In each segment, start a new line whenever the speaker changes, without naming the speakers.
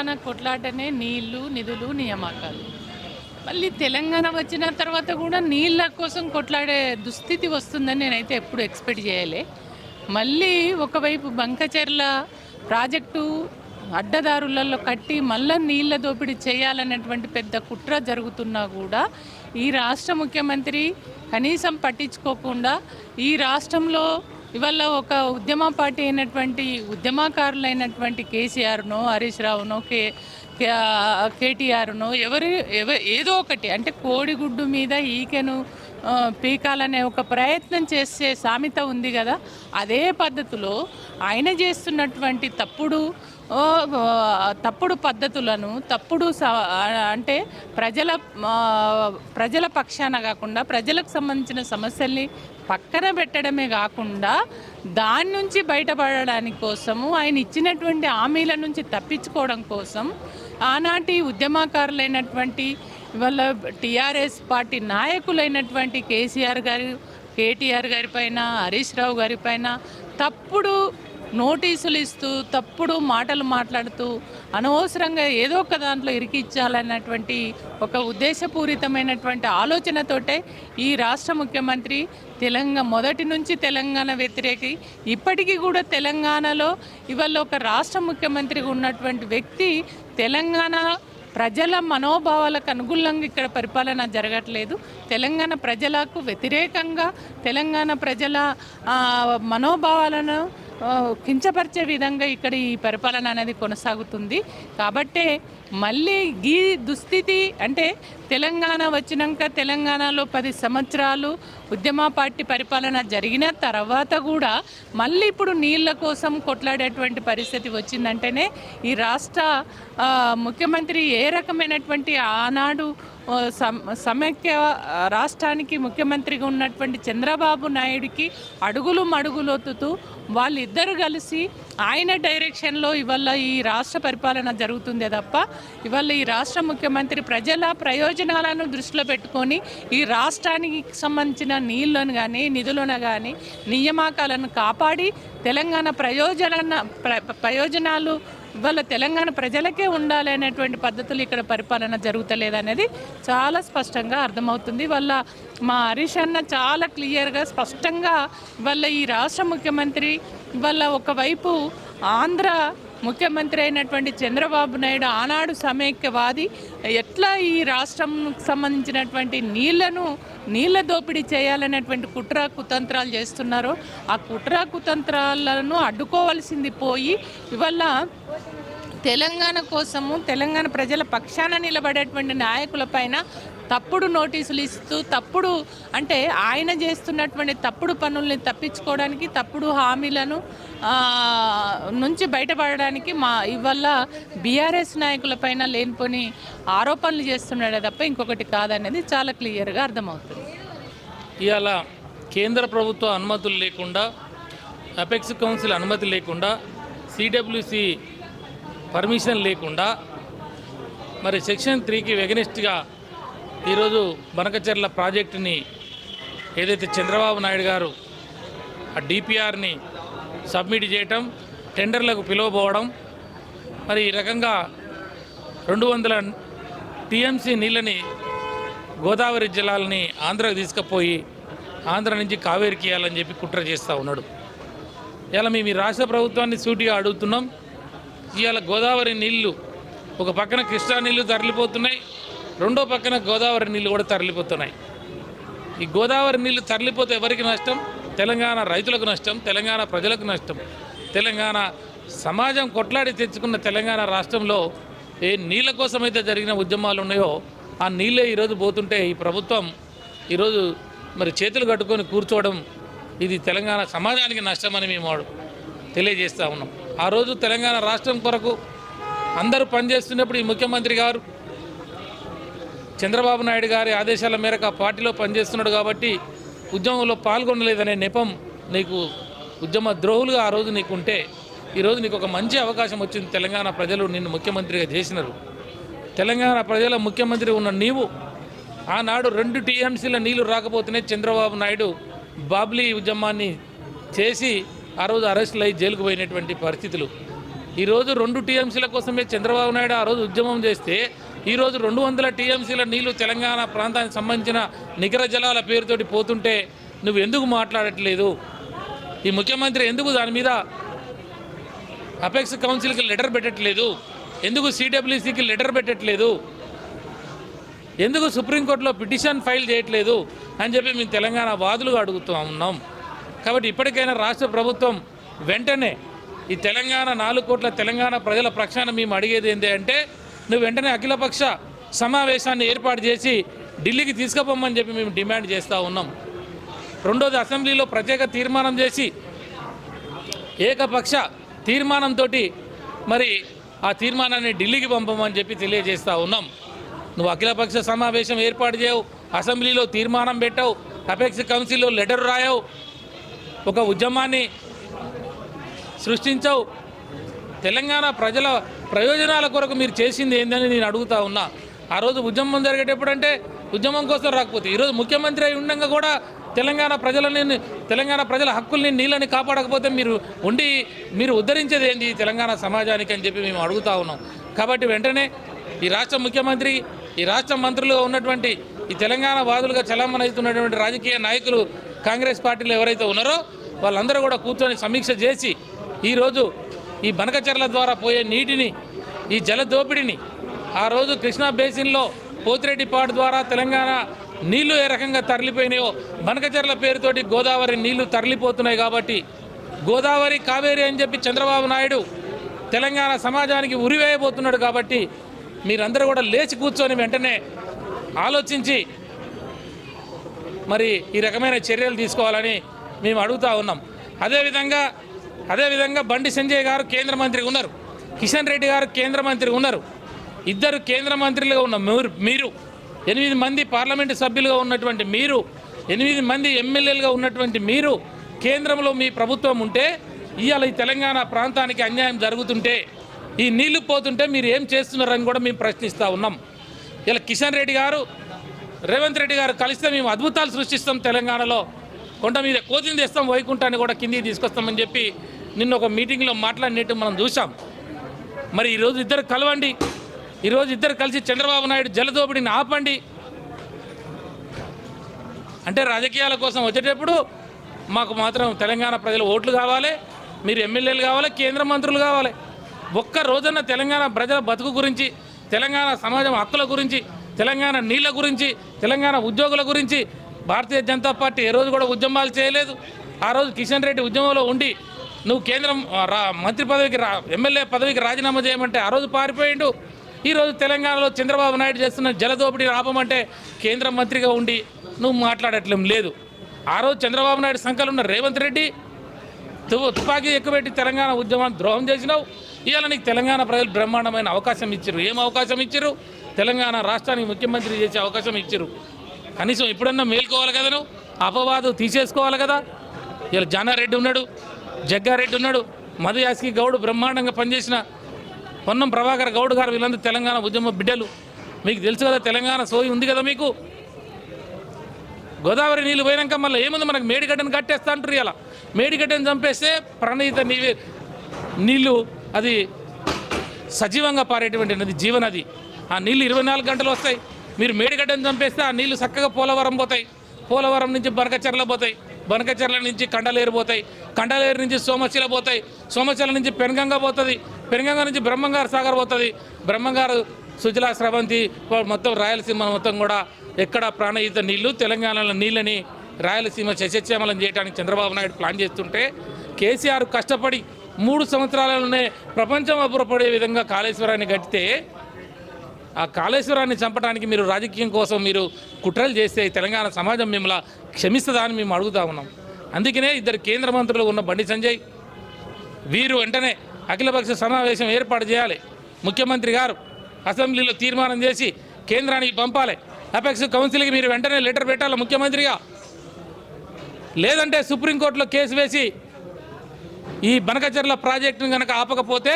తెలంగాణ కొట్లాటనే నీళ్ళు నిధులు నియామకాలు. మళ్ళీ తెలంగాణ వచ్చిన తర్వాత కూడా నీళ్ళ కోసం కొట్లాడే దుస్థితి వస్తుందని నేనైతే ఎప్పుడు ఎక్స్పెక్ట్ చేయలే. మళ్ళీ ఒకవైపు బంకచెర్ల ప్రాజెక్టు అడ్డదారులలో కట్టి మళ్ళీ నీళ్ళ దోపిడీ చేయాలనేటువంటి పెద్ద కుట్ర జరుగుతున్నా కూడా ఈ రాష్ట్ర ముఖ్యమంత్రి కనీసం పట్టించుకోకుండా ఈ రాష్ట్రంలో ఇవాళ ఒక ఉద్యమ పార్టీ అయినటువంటి ఉద్యమకారులైనటువంటి కేసీఆర్నో హరీష్ రావునో కే కేటీఆర్ను ఎవరు ఏదో ఒకటి అంటే కోడిగుడ్డు మీద ఈకెను పీకాలనే ఒక ప్రయత్నం చేసే సామెత ఉంది కదా అదే పద్ధతిలో ఆయన చేస్తున్నటువంటి తప్పుడు తప్పుడు పద్ధతులను తప్పుడు స- అంటే ప్రజల ప్రజల పక్షాన కాకుండా ప్రజలకు సంబంధించిన సమస్యల్ని పక్కన పెట్టడమే కాకుండా దాని నుంచి బయటపడడానికి కోసము ఆయన ఇచ్చినటువంటి హామీల నుంచి తప్పించుకోవడం కోసం ఆనాటి ఉద్యమకారులైనటువంటి ఇవాళ టీఆర్ఎస్ పార్టీ నాయకులైనటువంటి కేసీఆర్ గారు కేటీఆర్ గారి పైన హరీష్ రావు గారి పైన తప్పుడు నోటీసులు ఇస్తూ తప్పుడు మాటలు మాట్లాడుతూ అనవసరంగా ఏదో ఒక దాంట్లో ఇరికిచ్చాలన్నటువంటి ఒక ఉద్దేశపూరితమైనటువంటి ఆలోచనతోటే ఈ రాష్ట్ర ముఖ్యమంత్రి తెలంగాణ మొదటి నుంచి తెలంగాణ వ్యతిరేకి ఇప్పటికీ కూడా తెలంగాణలో ఇవాళ ఒక రాష్ట్ర ముఖ్యమంత్రిగా ఉన్నటువంటి వ్యక్తి తెలంగాణ ప్రజల మనోభావాలకు అనుగుణంగా ఇక్కడ పరిపాలన జరగట్లేదు. తెలంగాణ ప్రజలకు వ్యతిరేకంగా తెలంగాణ ప్రజల మనోభావాలను కించపరిచే విధంగా ఇక్కడ ఈ పరిపాలన అనేది కొనసాగుతుంది. కాబట్టే మళ్ళీ ఈ దుస్థితి అంటే తెలంగాణ వచ్చినాక తెలంగాణలో పది సంవత్సరాలు ఉద్యమ పార్టీ పరిపాలన జరిగిన తర్వాత కూడా మళ్ళీ ఇప్పుడు నీళ్ళ కోసం కొట్లాడేటువంటి పరిస్థితి వచ్చిందంటేనే ఈ రాష్ట్ర ముఖ్యమంత్రి ఏ రకమైనటువంటి ఆనాడు సమైక్య రాష్ట్రానికి ముఖ్యమంత్రిగా ఉన్నటువంటి చంద్రబాబు నాయుడికి అడుగులు మడుగులొత్తుతూ వాళ్ళిద్దరు కలిసి ఆయన డైరెక్షన్లో ఇవాళ ఈ రాష్ట్ర పరిపాలన జరుగుతుందే తప్ప ఇవాళ ఈ రాష్ట్ర ముఖ్యమంత్రి ప్రజల ప్రయోజనాలను దృష్టిలో పెట్టుకొని ఈ రాష్ట్రానికి సంబంధించిన నీళ్ళను కానీ నిధులను కానీ నియామకాలను కాపాడి తెలంగాణ ప్రయోజన ప్ర- ప్రయోజనాలు ఇవాళ తెలంగాణ ప్రజలకే ఉండాలి అనేటువంటి పద్ధతులు ఇక్కడ పరిపాలన జరుగుతలేదనేది చాలా స్పష్టంగా అర్థమవుతుంది. వాళ్ళ మా హరీష్ అన్న చాలా క్లియర్గా స్పష్టంగా వాళ్ళ ఈ రాష్ట్ర ముఖ్యమంత్రి వాళ్ళ ఒకవైపు ఆంధ్ర ముఖ్యమంత్రి అయినటువంటి చంద్రబాబు నాయుడు ఆనాడు సమైక్యవాది. ఎట్లా ఈ రాష్ట్రంకు సంబంధించినటువంటి నీళ్ళను నీళ్ళ దోపిడీ చేయాలనేటువంటి కుట్ర కుతంత్రాలు చేస్తున్నారో ఆ కుట్ర కుతంత్రాలను అడ్డుకోవాల్సింది పోయి ఇవల్ల తెలంగాణ కోసము తెలంగాణ ప్రజల పక్షాన నిలబడేటువంటి నాయకుల పైన తప్పుడు నోటీసులు ఇస్తూ తప్పుడు అంటే ఆయన చేస్తున్నటువంటి తప్పుడు పనుల్ని తప్పించుకోవడానికి తప్పుడు హామీలను నుంచి బయటపడడానికి మా ఇవల్ల బీఆర్ఎస్ నాయకులపైన లేనిపోని ఆరోపణలు చేస్తున్నాడే తప్ప ఇంకొకటి కాదనేది చాలా క్లియర్గా అర్థమవుతుంది.
ఇవాళ కేంద్ర ప్రభుత్వ అనుమతులు లేకుండా అపెక్స్ కౌన్సిల్ అనుమతి లేకుండా సిడబ్ల్యూసి పర్మిషన్ లేకుండా మరి సెక్షన్ త్రీకి వెగనిస్ట్గా ఈరోజు బనకచెర్ల ప్రాజెక్టుని ఏదైతే చంద్రబాబు నాయుడు గారు ఆ డిపిఆర్ని సబ్మిట్ చేయటం టెండర్లకు పిలువబోవడం మరి ఈ రకంగా రెండు వందల టీఎంసీ నీళ్ళని గోదావరి జలాలని ఆంధ్రకు తీసుకుపోయి ఆంధ్ర నుంచి కావేరికి ఇవ్వాలని చెప్పి కుట్ర చేస్తూ ఉన్నాడు. ఇలా మేము ఈ రాష్ట్ర ప్రభుత్వాన్ని సూటిగా అడుగుతున్నాం. ఇవాళ గోదావరి నీళ్ళు ఒక పక్కన కృష్ణా నీళ్ళు తరలిపోతున్నాయి. రెండో పక్కన గోదావరి నీళ్ళు కూడా తరలిపోతున్నాయి. ఈ గోదావరి నీళ్ళు తరలిపోతే ఎవరికి నష్టం? తెలంగాణ రైతులకు నష్టం తెలంగాణ ప్రజలకు నష్టం. తెలంగాణ సమాజం కొట్లాడి తెచ్చుకున్న తెలంగాణ రాష్ట్రంలో ఏ నీళ్ళ కోసమైతే జరిగిన ఉద్యమాలు ఉన్నాయో ఆ నీళ్ళే ఈరోజు పోతుంటే ఈ ప్రభుత్వం ఈరోజు మరి చేతులు కట్టుకొని కూర్చోవడం ఇది తెలంగాణ సమాజానికి నష్టమని మేము తెలియజేస్తూ ఉన్నాం. ఆ రోజు తెలంగాణ రాష్ట్రం కొరకు అందరూ పనిచేస్తున్నప్పుడు ఈ ముఖ్యమంత్రి గారు చంద్రబాబు నాయుడు గారి ఆదేశాల మేరకు ఆ పార్టీలో పనిచేస్తున్నాడు కాబట్టి ఉద్యమంలో పాల్గొనలేదనే నెపం నీకు ఉద్యమ ద్రోహులుగా ఆ రోజు నీకు ఉంటే ఈరోజు నీకు ఒక మంచి అవకాశం వచ్చింది తెలంగాణ ప్రజలు నిన్ను ముఖ్యమంత్రిగా చేసినారు. తెలంగాణ ప్రజల ముఖ్యమంత్రి ఉన్న నీవు ఆనాడు రెండు టీఎంసీల నీళ్ళు రాకపోతేనే చంద్రబాబు నాయుడు బాబ్లీ ఉద్యమాన్ని చేసి ఆ రోజు అరెస్టులు అయ్యి జైలుకు పోయినటువంటి పరిస్థితులు. ఈరోజు రెండు టీఎంసీల కోసమే చంద్రబాబు నాయుడు ఆ రోజు ఉద్యమం చేస్తే ఈరోజు రెండు వందల టీఎంసీల నీళ్ళు తెలంగాణ ప్రాంతానికి సంబంధించిన నికర జలాల పేరుతోటి పోతుంటే నువ్వు ఎందుకు మాట్లాడట్లేదు? ఈ ముఖ్యమంత్రి ఎందుకు దాని మీద అపెక్స్ కౌన్సిల్కి లెటర్ పెట్టట్లేదు? ఎందుకు సిడబ్ల్యూసీకి లెటర్ పెట్టట్లేదు? ఎందుకు సుప్రీంకోర్టులో పిటిషన్ ఫైల్ చేయట్లేదు? అని చెప్పి మేము తెలంగాణ వాదులుగా అడుగుతూ ఉన్నాం. కాబట్టి ఇప్పటికైనా రాష్ట్ర ప్రభుత్వం వెంటనే ఈ తెలంగాణ నాలుగు కోట్ల తెలంగాణ ప్రజల పక్షాన మేము అడిగేది ఏంటి అంటే నువ్వు వెంటనే అఖిలపక్ష సమావేశాన్ని ఏర్పాటు చేసి ఢిల్లీకి తీసుకుపోమని చెప్పి మేము డిమాండ్ చేస్తూ ఉన్నాం. రెండోది అసెంబ్లీలో ప్రత్యేక తీర్మానం చేసి ఏకపక్ష తీర్మానంతో మరి ఆ తీర్మానాన్ని ఢిల్లీకి పంపమని చెప్పి తెలియజేస్తూ ఉన్నాం. నువ్వు అఖిలపక్ష సమావేశం ఏర్పాటు చేయవు అసెంబ్లీలో తీర్మానం పెట్టావు అపెక్స్ కౌన్సిల్లో లెటర్ రాయవు ఒక ఉద్యమాన్ని సృష్టించవు తెలంగాణ ప్రజల ప్రయోజనాల కొరకు మీరు చేసింది ఏందని నేను అడుగుతా ఉన్నా. ఆ రోజు ఉద్యమం జరిగేటప్పుడు అంటే ఉద్యమం కోసం రాకపోతే ఈరోజు ముఖ్యమంత్రి అయి ఉండగా కూడా తెలంగాణ ప్రజలని తెలంగాణ ప్రజల హక్కుల్ని నీళ్ళని కాపాడకపోతే మీరు ఉండి మీరు ఉద్ధరించేది ఏంది తెలంగాణ సమాజానికి అని చెప్పి మేము అడుగుతా ఉన్నాం. కాబట్టి వెంటనే ఈ రాష్ట్ర ముఖ్యమంత్రి ఈ రాష్ట్ర మంత్రులుగా ఉన్నటువంటి ఈ తెలంగాణ వాదులుగా చలామణిస్తున్నటువంటి రాజకీయ నాయకులు కాంగ్రెస్ పార్టీలు ఎవరైతే ఉన్నారో వాళ్ళందరూ కూడా కూర్చొని సమీక్ష చేసి ఈరోజు ఈ బనకచెర్ల ద్వారా పోయే నీటిని ఈ జల దోపిడిని ఆ రోజు కృష్ణా బేసిన్లో పోతిరెడ్డిపాడు ద్వారా తెలంగాణ నీళ్ళు ఏ రకంగా తరలిపోయినాయో బనకచెర్ల పేరుతోటి గోదావరి నీళ్ళు తరలిపోతున్నాయి కాబట్టి గోదావరి కావేరి అని చెప్పి చంద్రబాబు నాయుడు తెలంగాణ సమాజానికి ఉరివేయబోతున్నాడు కాబట్టి మీరందరూ కూడా లేచి కూర్చొని వెంటనే ఆలోచించి మరి ఈ రకమైన చర్యలు తీసుకోవాలని మేము అడుగుతూ ఉన్నాం. అదేవిధంగా అదేవిధంగా బండి సంజయ్ గారు కేంద్ర మంత్రి ఉన్నారు. కిషన్ రెడ్డి గారు కేంద్ర మంత్రి ఉన్నారు. ఇద్దరు కేంద్ర మంత్రులుగా ఉన్న మీరు మీరు ఎనిమిది మంది పార్లమెంటు సభ్యులుగా ఉన్నటువంటి మీరు ఎనిమిది మంది ఎమ్మెల్యేలుగా ఉన్నటువంటి మీరు కేంద్రంలో మీ ప్రభుత్వం ఉంటే ఇవాళ ఈ తెలంగాణ ప్రాంతానికి అన్యాయం జరుగుతుంటే ఈ నీళ్ళు పోతుంటే మీరు ఏం చేస్తున్నారని కూడా మేము ప్రశ్నిస్తూ ఉన్నాం. ఇలా కిషన్ రెడ్డి గారు రేవంత్ రెడ్డి గారు కలిస్తే మేము అద్భుతాలు సృష్టిస్తాం తెలంగాణలో. కొండ మీద కోతిని తెస్తాం వైకుంఠాన్ని కూడా కిందికి తీసుకొస్తామని చెప్పి నిన్న ఒక మీటింగ్లో మాట్లాడినట్టు మనం చూసాం మరి ఈరోజు ఇద్దరు కలవండి. ఈరోజు ఇద్దరు కలిసి చంద్రబాబు నాయుడు జలదోపిడిని ఆపండి. అంటే రాజకీయాల కోసం వచ్చేటప్పుడు మాకు మాత్రం తెలంగాణ ప్రజల ఓట్లు కావాలి మీరు ఎమ్మెల్యేలు కావాలి కేంద్ర మంత్రులు కావాలి. ఒక్క రోజున తెలంగాణ ప్రజల బతుకు గురించి తెలంగాణ సమాజం హక్కుల గురించి తెలంగాణ నీళ్ళ గురించి తెలంగాణ ఉద్యోగుల గురించి భారతీయ జనతా పార్టీ ఏ రోజు కూడా ఉద్యమాలు చేయలేదు. ఆ రోజు కిషన్ రెడ్డి ఉద్యమంలో ఉండి నువ్వు కేంద్రం రా మంత్రి పదవికి రా ఎమ్మెల్యే పదవికి రాజీనామా చేయమంటే ఆ రోజు పారిపోయిండు. ఈరోజు తెలంగాణలో చంద్రబాబు నాయుడు చేస్తున్న జలదోపిడీ ఆపమంటే కేంద్ర మంత్రిగా ఉండి నువ్వు మాట్లాడట్లేం లేదు. ఆ రోజు చంద్రబాబు నాయుడు సంఖ్యలో ఉన్న రేవంత్ రెడ్డి తు- తుపాకీ ఎక్కువెట్టి తెలంగాణ ఉద్యమాన్ని ద్రోహం చేసినావు. ఇవాళ నీకు తెలంగాణ ప్రజలు బ్రహ్మాండమైన అవకాశం ఇచ్చారు ఏం అవకాశం ఇచ్చారు తెలంగాణ రాష్ట్రానికి ముఖ్యమంత్రి చేసే అవకాశం ఇచ్చారు కనీసం ఎప్పుడన్నా మేల్కోవాలి కదా నువ్వు? అపవాదు తీసేసుకోవాలి కదా? ఇలా జానారెడ్డి ఉన్నాడు జగ్గారెడ్డి ఉన్నాడు మధు యాస్కి గౌడ్ బ్రహ్మాండంగా పనిచేసిన పొన్నం ప్రభాకర్ గౌడ్ గారు వీళ్ళందరూ తెలంగాణ ఉద్యమ బిడ్డలు. మీకు తెలుసు కదా తెలంగాణ సోయి ఉంది కదా మీకు? గోదావరి నీళ్ళు పోయినాక మళ్ళీ ఏముంది మనకు? మేడిగడ్డను కట్టేస్తా అంటారు ఇలా. మేడిగడ్డను చంపేస్తే ప్రణీత నీవే నీళ్ళు అది సజీవంగా పారేటువంటి నది జీవనది. ఆ నీళ్ళు ఇరవై నాలుగు గంటలు వస్తాయి. మీరు మేడిగడ్డను చంపేస్తే ఆ నీళ్ళు చక్కగా పోలవరం పోతాయి. పోలవరం నుంచి బనకచెర్ల పోతాయి. బనకచెర్ల నుంచి కండలేరు పోతాయి. కండలేరు నుంచి సోమశిల పోతాయి. సోమశిల నుంచి పెనగంగ పోతుంది. పెనగంగ నుంచి బ్రహ్మంగారు సాగర్ పోతుంది. బ్రహ్మంగారు సుజలా స్రవంతి మొత్తం రాయలసీమ మొత్తం కూడా ఎక్కడ ప్రాణహిత నీళ్ళు తెలంగాణలో నీళ్ళని రాయలసీమ శశశ్యామలం చేయడానికి చంద్రబాబు నాయుడు ప్లాన్ చేస్తుంటే కేసీఆర్ కష్టపడి మూడు సంవత్సరాలలోనే ప్రపంచం అబ్బురపడే విధంగా కాళేశ్వరాన్ని కట్టితే ఆ కాళేశ్వరాన్ని చంపడానికి మీరు రాజకీయం కోసం మీరు కుట్రలు చేస్తే తెలంగాణ సమాజం మిమ్మల్ని క్షమిస్తుందా అని మేము అడుగుతా ఉన్నాం. అందుకనే ఇద్దరు కేంద్ర మంత్రులు ఉన్న బండి సంజయ్ వీరు వెంటనే అఖిలపక్ష సమావేశం ఏర్పాటు చేయాలి. ముఖ్యమంత్రి గారు అసెంబ్లీలో తీర్మానం చేసి కేంద్రానికి పంపాలి. అపెక్స్ కౌన్సిల్కి మీరు వెంటనే లెటర్ పెట్టాలి ముఖ్యమంత్రిగా. లేదంటే సుప్రీంకోర్టులో కేసు వేసి ఈ బనకచర్ల ప్రాజెక్టును కనుక ఆపకపోతే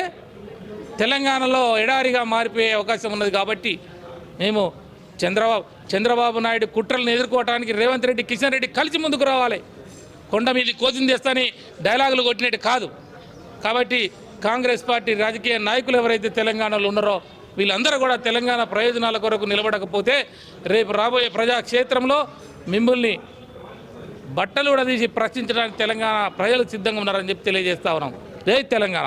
తెలంగాణలో ఎడారిగా మారిపోయే అవకాశం ఉన్నది కాబట్టి మేము చంద్రబాబు చంద్రబాబు నాయుడు కుట్రలను ఎదుర్కోవడానికి రేవంత్ రెడ్డి కిషన్ రెడ్డి కలిసి ముందుకు రావాలి. కొండ మీది కోచింగ్ తెస్తాని డైలాగులు కొట్టినట్టు కాదు. కాబట్టి కాంగ్రెస్ పార్టీ రాజకీయ నాయకులు ఎవరైతే తెలంగాణలో ఉన్నారో వీళ్ళందరూ కూడా తెలంగాణ ప్రయోజనాల కొరకు నిలబడకపోతే రేపు రాబోయే ప్రజాక్షేత్రంలో మిమ్మల్ని బట్టలు కూడా తీసి ప్రశ్నించడానికి తెలంగాణ ప్రజలు సిద్ధంగా ఉన్నారని చెప్పి తెలియజేస్తా ఉన్నాం. జై తెలంగాణ.